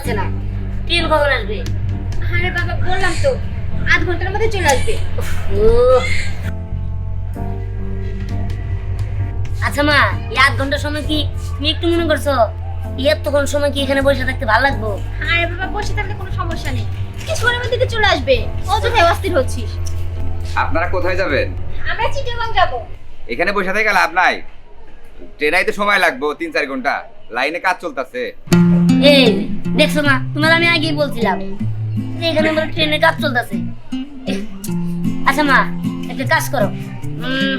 যাচ্ছে না। ট্রেন কখন আসবে? আরে বাবা বললাম তো। আধ ঘণ্টার মধ্যে চলে আসবে। আচ্ছা মা এই আধ ঘণ্টার সময় কি তুমি একটু মনে করছ? এতক্ষণ সময় কি এখানে বসে থাকতে ভালো লাগবো? আরে বাবা বসে থাকলে কোনো সমস্যা নেই। কিছুক্ষণের মধ্যে চলে আসবে। অযথায় অস্থির হচ্ছিস। আপনারা কোথায় যাবেন? আমরা চিটাগাং যাব। এখানে বসে থেকে লাভ নাই। ট্রেনাই তো সময় লাগবে তিন চার ঘণ্টা। লাইনে কাজ চলতেছে। এই দেখছ মা তোমার আমি আগেই বলছিলাম যে এখানে আমার ট্রেনের কাজ চলতেছে। আচ্ছা মা একটা কাজ করো। উম,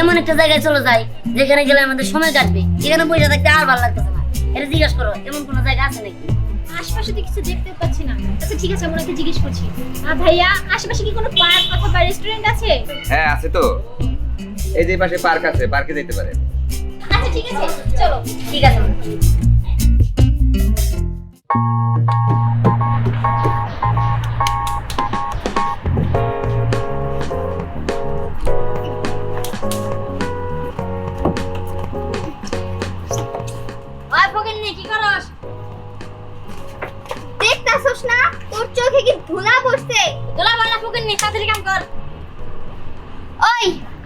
এমন একটা জায়গায় চলে যাই যেখানে গেলে আমাদের সময় কাটবে। এখানে বসে থাকতে আর ভালো লাগতেছে না। এটা জিজ্ঞেস করো এমন কোনো জায়গা আছে নাকি? আশপাশে তো কিছু দেখতে পাচ্ছি না। আচ্ছা ঠিক আছে আমরা ওকে জিজ্ঞেস করছি। আর ভাইয়া আশেপাশে কি কোনো পার্ক অথবা রেস্টুরেন্ট আছে? হ্যাঁ আছে তো। এই যে পাশে পার্ক আছে পার্কে যেতে পারেন আচ্ছা ঠিক আছে চলো। ঠিক আছে দেখতাছস না তোর চোখে কি ধুলা পড়ছে? ধুলা বালা ফকির নি তাড়াতাড়ি কাম কর। ওই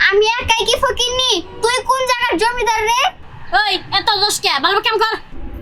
আমি একাই কি ফকির নি তুই কোন জায়গার জমিদার রে? ওই এত দোষ কে? ভালো কাম কর।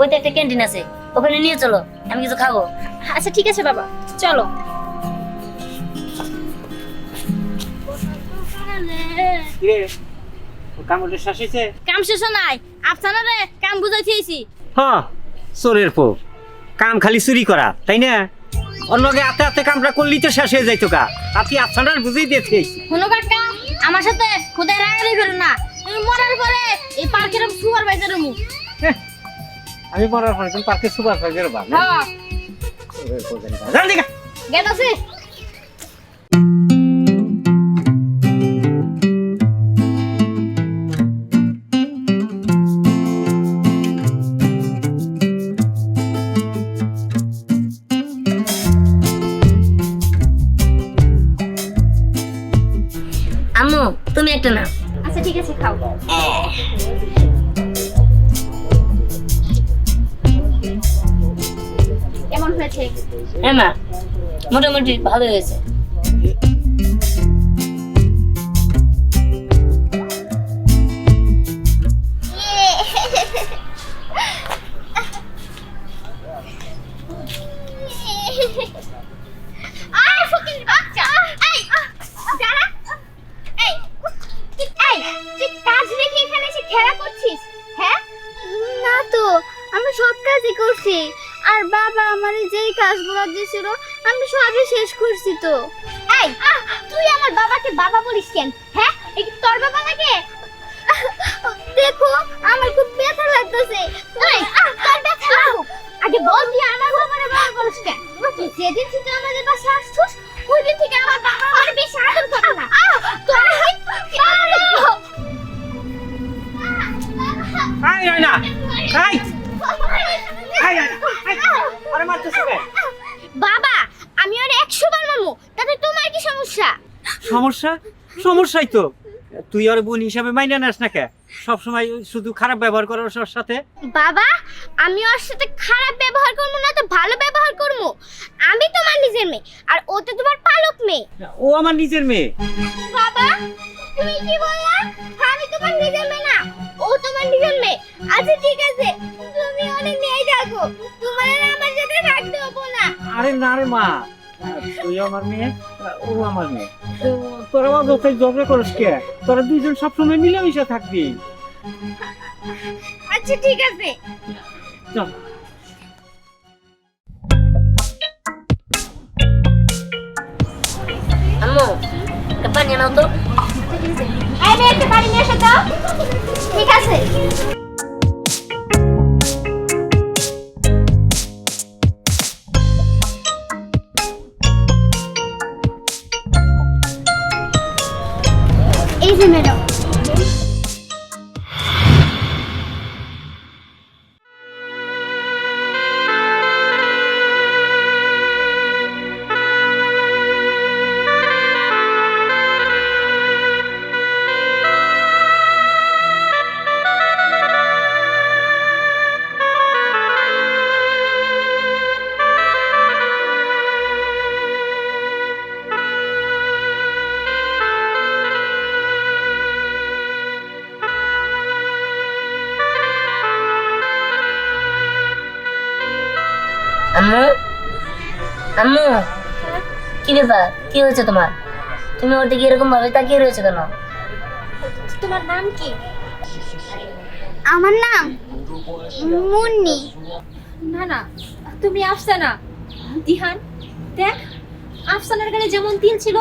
ওই তো একটা ক্যান্টিন আছে ওখানে নিয়ে চলো আমি কিছু খাব। আচ্ছা ঠিক আছে বাবা চলো। কামড়ে কাম শেষ নাই আফসানা রে কাম বুঝাইছি হ্যাঁ চোরের পো। কাম খালি চুরি করা তাই না? অন্যকে আতে আতে কামটা করলি তো শেষ হয়ে যাইতো কা আপনি আপনার বুঝেই দিয়েছে কোনো কাকা আমার সাথে খুদাই রাগারি করো না। মরার পরে এই পার্কের সুপারভাইজার মু আমি মরার পরে তুমি পার্কে সুপার ফাইজার বা হ্যাঁ। গেতাছি আম্মু তুমি একটা না আচ্ছা ঠিক আছে খাও। হ্যাঁ মা মোটামুটি ভালো হয়েছে। খেলা করছিস? হ্যাঁ? না তো আমি সব কাজই করছি। আর বাবা আমার যেই কাজগুলো দিয়েছিল, আমি সবই শেষ করছি তো। এই তুই আমার বাবাকে বাবা বলিস কেন? হ্যাঁ? কি তোর বাবা নাকি? দেখো, আমার খুব ব্যথা লাগতেছে। এই তোর ব্যথা লাগুক। আগে বল তুই আমার বাবারে বাবা বলিস কেন? তুই যেদিন থেকে আমাদের বাসা আসছিস ওই দিন থেকে সমস্যা? সমস্যাই তো। তুই আর বোন হিসাবে মাইনে নাস না কে? সবসময় শুধু খারাপ ব্যবহার করার ওর সাথে? বাবা আমি ওর সাথে খারাপ ব্যবহার করব না তো ভালো ব্যবহার করব। আমি তোমার নিজের মেয়ে আর ও তো তোমার পালক মেয়ে। ও আমার নিজের মেয়ে। বাবা তুমি কি বললা? আমি তোমার নিজের মেয়ে না ও তোমার নিজের মেয়ে। আচ্ছা ঠিক আছে। তুমি অনেক নিয়ে থাকো তোমার আর আমার সাথে থাকতে হব না। আরে না রে মা তুই আমার মেয়ে? ও আমার মেয়ে। তোরা আমার লোকের ঝগড়া করিস কে? তোরা দুইজন সবসময় মিলেমিশে থাকবি। আচ্ছা ঠিক আছে। চল আম্মু একটা পানি আনাও তো। এই একটা বাড়ি নিয়ে এসো তো। ঠিক আছে। আম্মু। কি ব্যাপার? কি হয়েছে তোমার? তুমি ওর দিকে এরকম ভাবে তাকিয়ে রয়েছে কেন? তোমার নাম কি? আমার নাম মুন্নি। না না তুমি আফসানা। দিহান দেখ আফসানার গালে যেমন তিল ছিল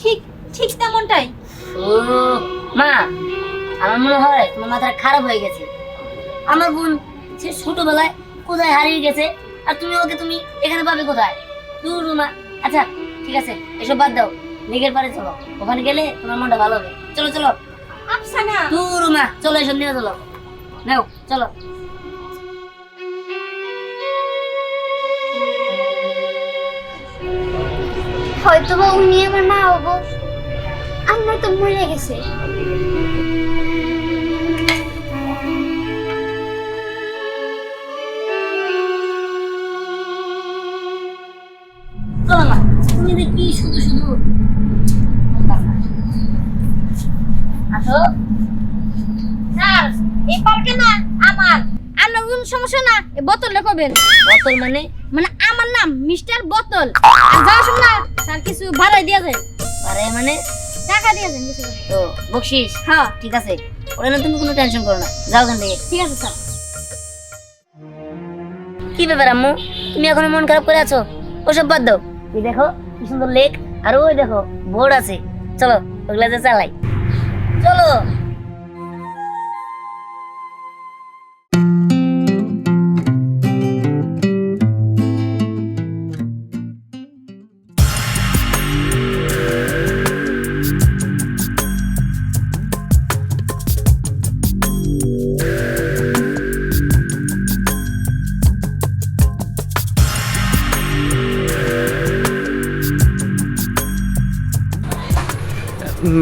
ঠিক ঠিক তেমনটাই। ও মা আমার মনে হয় তোমার মাথাটা খারাপ হয়ে গেছে। আমার বোন সে ছোটবেলায় কোথায় হারিয়ে গেছে আর তুমি ওকে তুমি এখানে পাবে কোথায়? দূর মা। আচ্ছা ঠিক আছে এসব বাদ দাও। লেগের পারে চলো। ওখানে গেলে তোমার মনটা ভালো হবে। চলো চলো। আফসানা। দূর মা। চলো এসব নিয়ে চলো। নাও চলো। হয়তো বা উনি আমার মা হব। আমরা তো মরে গেছে। স্যার এই পার্কে না আমার। আপনার কোনো সমস্যা না এই বোতল লেখাবেন বোতল মানে? মানে আমার নাম মিস্টার বোতল। আর যাওয়ার সময় না, স্যার কিছু ভাড়াই দিয়ে যায় আরে মানে? টাকা দিয়ে দেন কিছু। তো বকশিস? হ্যাঁ। ঠিক আছে। ওরা না তুমি কোনো টেনশন করো না। যাও থেকে। ঠিক আছে স্যার। কি ব্যাপার আম্মু? তুমি এখনও মন খারাপ করে আছো? ওসব বাদ দাও। এই দেখো কি সুন্দর লেক। আর ওই দেখো বোর্ড আছে। চলো ওগুলা যে চালাই। চলো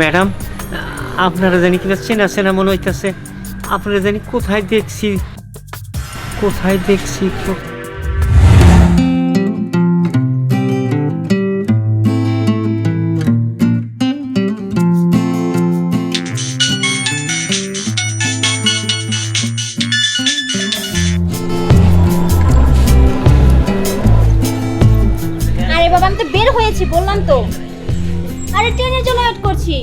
ম্যাডাম আপনারা জানি কিনা চেনা চেনা মনে হইতেছে। আপনারা জানি কোথায় দেখছি। কোথায় দেখছি আরে বাবা তো বের হয়েছি, বললাম তো। আরে ট্রেনের জন্য ওয়েট করছি।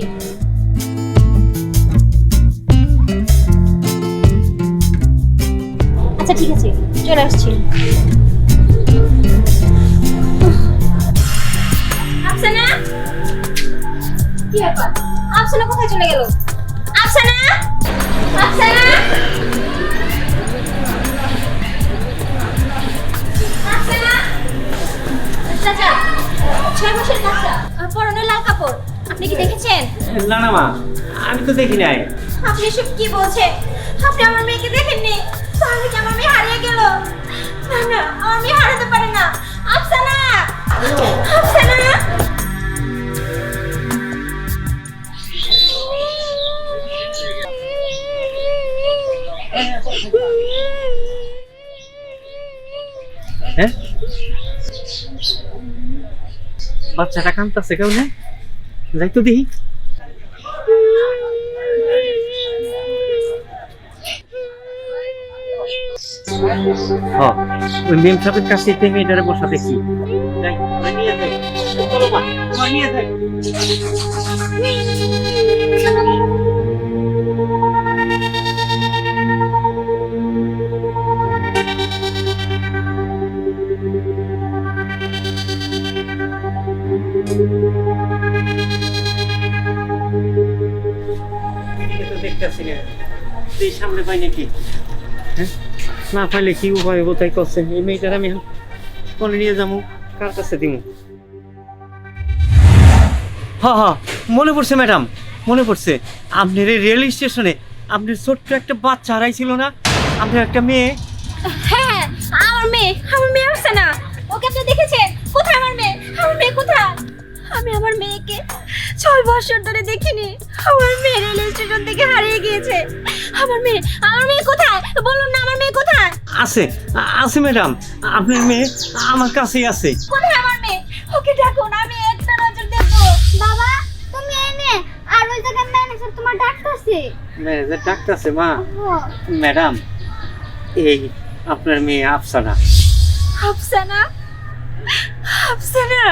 আচ্ছা ঠিক আছে। চলে আসছি। আফসানা? কি ব্যাপার? আফসানা কোথায় চলে গেল? আফসানা? আফসানা? আফসানা? চাচা ছয় মাসের বাচ্চা। পরনে লাল কাপড় আপনি কি দেখেছেন? না না মা আমি তো দেখি নাই। আপনি এসব কি বলছেন? আপনি আমার মেয়েকে দেখেননি? আমার হারাতে পারে না। আফসানা! আফসানা! হ্যাঁ বাচ্চাটা কান্দতেছে কেউ না যাই তো দেখি। হ, ওই মেম সাহেবের কাছে থেকে মেয়েটারে বসা দেখি দেখতেছি না। সামনে পাই নাকি? হ্যাঁ না পাইলে কি উপায় তাই করছে এই মেয়েটার আমি কোনে নিয়ে যাব কার কাছে দিব হ্যাঁ হ্যাঁ মনে পড়ছে ম্যাডাম মনে পড়ছে। আপনার এই রেল স্টেশনে আপনার ছোট্ট একটা বাচ্চা হারাইছিল না? আপনার একটা মেয়ে? হ্যাঁ আমার মেয়ে আমার মেয়ে আসছে না। ওকে আপনি দেখেছেন? কোথায় আমার মেয়ে? আমার মেয়ে কোথায়? আমি আমার মেয়েকে ছয় বছর ধরে দেখিনি। আমার মেয়ে রেল স্টেশন থেকে হারিয়ে গিয়েছে। আমার মেয়ে আমার মেয়ে কোথায়? বলুন না আমার মেয়ে কোথায় আছে আছে ম্যাডাম। আপনার মেয়ে আমার কাছেই আছে। কোথায় আমার মেয়ে? ওকে ডাকুন আমি একটা নজর দেখব বাবা তুমি এনে আর ওই জায়গায় ম্যানেজার তোমার ডাকতেছে ম্যানেজার ডাক্তারছে মা। ম্যাডাম এই আপনার মেয়ে আফসানা। আফসানা? আফসানা?